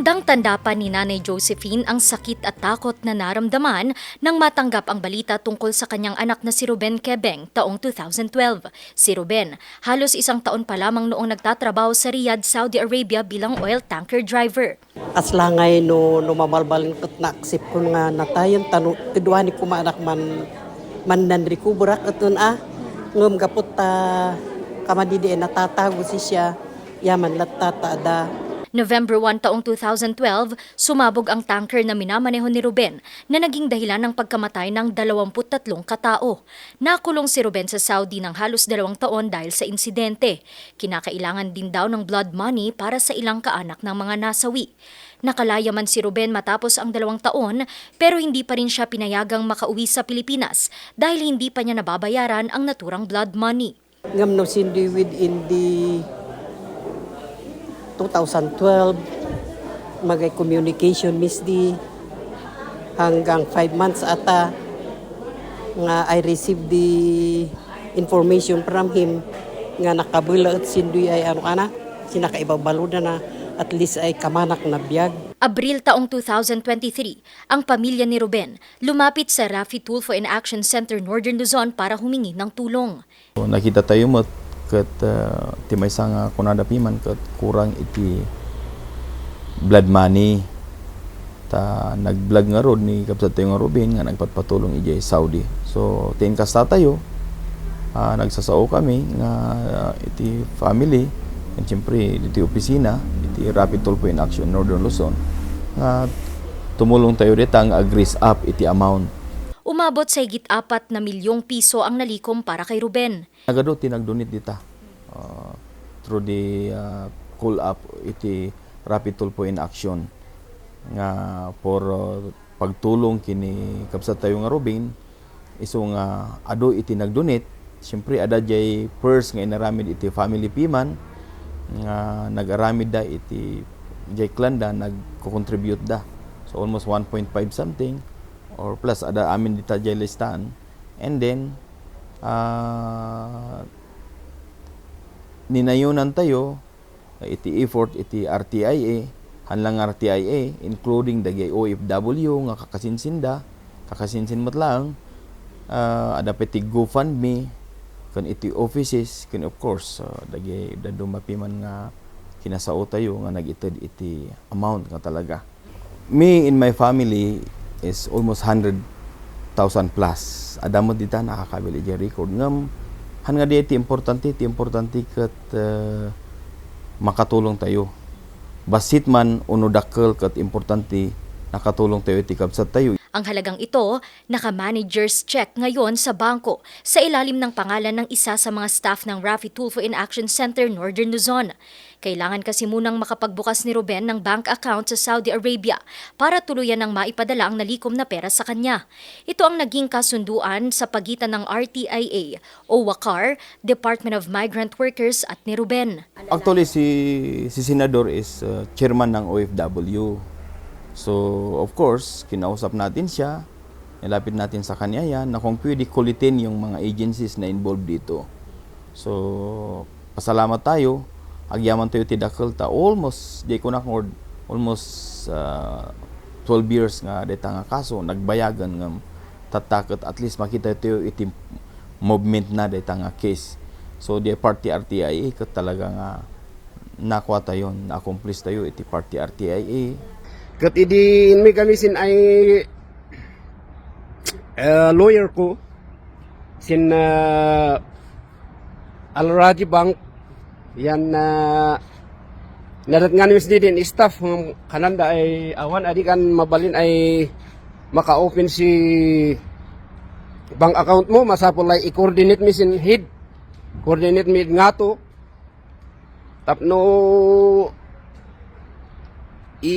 Tandang-tanda pa ni Nanay Josephine ang sakit at takot na naramdaman nang matanggap ang balita tungkol sa kanyang anak na si Ruben Kebeng taong 2012. Si Ruben, halos isang taon pa lamang noong nagtatrabaho sa Riyadh, Saudi Arabia bilang oil tanker driver. aslangay no no mabalbalin kat na aksip ko nga natayan tanu kedua ni kumanak man man nandri ko burak atun ah ngem gapot ta kamadidi natatago si siya yaman latata da November 1 taong 2012, sumabog ang tanker na minamaneho ni Ruben na naging dahilan ng pagkamatay ng 23 katao. Nakulong si Ruben sa Saudi ng halos dalawang taon dahil sa insidente. Kinakailangan din daw ng blood money para sa ilang kaanak ng mga nasawi. Nakalaya man si Ruben matapos ang dalawang taon pero hindi pa rin siya pinayagang makauwi sa Pilipinas dahil hindi pa niya nababayaran ang naturang blood money. ngem no within the 2012 magay communication misdi hanggang 5 months ata nga I received the information from him nga nakabula at sindoy ay ano ana sinakaibabalo na na at least ay kamanak na biyag Abril taong 2023, ang pamilya ni Ruben lumapit sa Rafi Tulfo in Action Center Northern Luzon para humingi ng tulong. Nakita tayo mo kat uh, timay sa nga kunada piman kat kurang iti blood money. Ta nag-vlog nga rod ni kapsat tayo nga Robin nga nagpatpatulong ijay Saudi. So tin kasta tayo ah, nagsasao kami nga ah, iti family. And siyempre iti opisina iti Rapid Tulpo in Action Northern Luzon. Nga tumulong tayo dito ang agrees up iti amount Umabot sa higit apat na milyong piso ang nalikom para kay Ruben. Agado tinagdonit dita. Uh, through the uh, call up iti Rapid Tulpo in Action. Nga for uh, pagtulong kini kapsat tayo nga Robin iso nga ado iti nagdonate siyempre ada jay first nga inaramid iti family piman. Nga nagaramid da iti jay clan da nagko-contribute da. So almost 1.5 something or plus ada amin dita jay listahan and then ah ninayunan tayo iti effort iti RTIA hanlang RTIA including dagay OFW nga kakasinsinda kakasinsin mat lang ah, ada peti GoFundMe kan iti offices kan of course uh, dagay dadu mapiman nga kinasao tayo nga nagited iti amount nga talaga. Me in my family is almost 100,000 plus. Adamot dita nakakabili di record. Ngam han nga di importante importante kat uh, makatulong tayo. Basit man uno dakkel kat importante nakatulong tayo iti kabsat tayo Ang halagang ito, naka-manager's check ngayon sa bangko sa ilalim ng pangalan ng isa sa mga staff ng Rafi Tulfo in Action Center Northern Luzon. Kailangan kasi munang makapagbukas ni Ruben ng bank account sa Saudi Arabia para tuluyan ng maipadala ang nalikom na pera sa kanya. Ito ang naging kasunduan sa pagitan ng RTIA o WACAR, Department of Migrant Workers at ni Ruben. Actually, si, si Senador is uh, chairman ng OFW. So, of course, kinausap natin siya, nilapit natin sa kanya yan, na kung pwede kulitin yung mga agencies na involved dito. So, pasalamat tayo, agyaman tayo tidakal ta, almost, di ko na almost uh, 12 years nga dita nga kaso, nagbayagan nga tatakot, at least makita tayo iti movement na dita nga case. So, di party RTIA, kat talaga nga nakuha tayo, na-accomplish tayo iti party RTIA. Kat idi mi kami sin ay eh, lawyer ko. Sin uh, Alraji Bank. Yan na nadat nga nimis din staff ng kananda ay awan adi kan mabalin ay maka-open si bank account mo. Masapol ay i-coordinate mi sin head. Coordinate mi nga to tapno i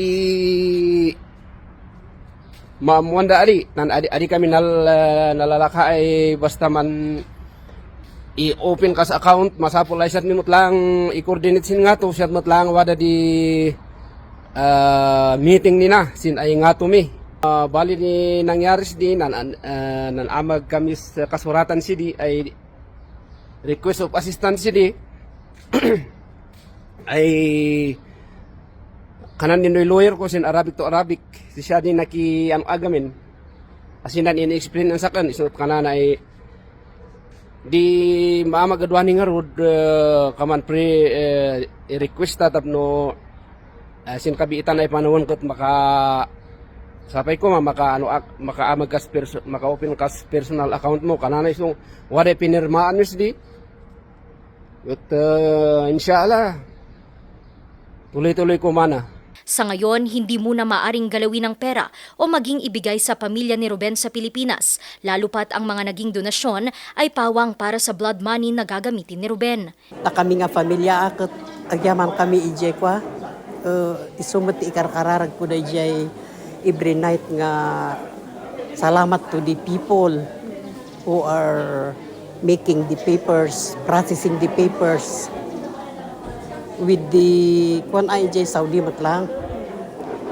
mamuanda adi. Nan adi adi kami nal nalalaka ay basta man i-open ka sa account masapol ay sat minut lang i-coordinate sin nga to sat mat lang wada di ah, meeting nina sin ay nga to mi. Ah, bali ni nangyari di nan, ah, nan amag kami sa kasuratan si di ay request of assistance si di ay kanan ninoy lawyer ko sin Arabic to Arabic. Si siya din naki ano agamin asinan ini-explain ang sakan isunod kanan ay di maamagadwani nga rod uh, kaman pre uh, i-request ta tapno uh, sin kabiitan ay panawon kat maka sapay ko ma maka ano ak, maka amag kas perso, maka open kas personal account mo. Kanana isong wala pinirmaan mis di at uh, inshallah tuloy-tuloy ko mana Sa ngayon, hindi muna maaring galawin ng pera o maging ibigay sa pamilya ni Ruben sa Pilipinas, lalo pat ang mga naging donasyon ay pawang para sa blood money na gagamitin ni Ruben. Ta kami nga pamilya akot agyaman kami ijay kwa. Uh, isumot ikar-kararag ko na ijay every night nga salamat to the people who are making the papers, processing the papers with the kwan ijay Saudi matlang.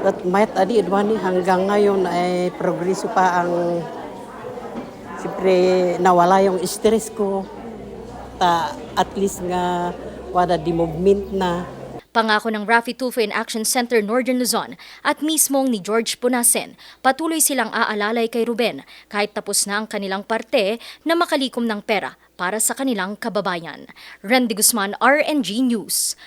At mayat adi adwani hanggang ngayon ay progreso pa ang siyempre nawala yung stress ko ta at least nga wala di movement na Pangako ng Rafi Tulfo in Action Center Northern Luzon at mismong ni George Punasen, patuloy silang aalalay kay Ruben kahit tapos na ang kanilang parte na makalikom ng pera para sa kanilang kababayan. Randy Guzman, RNG News.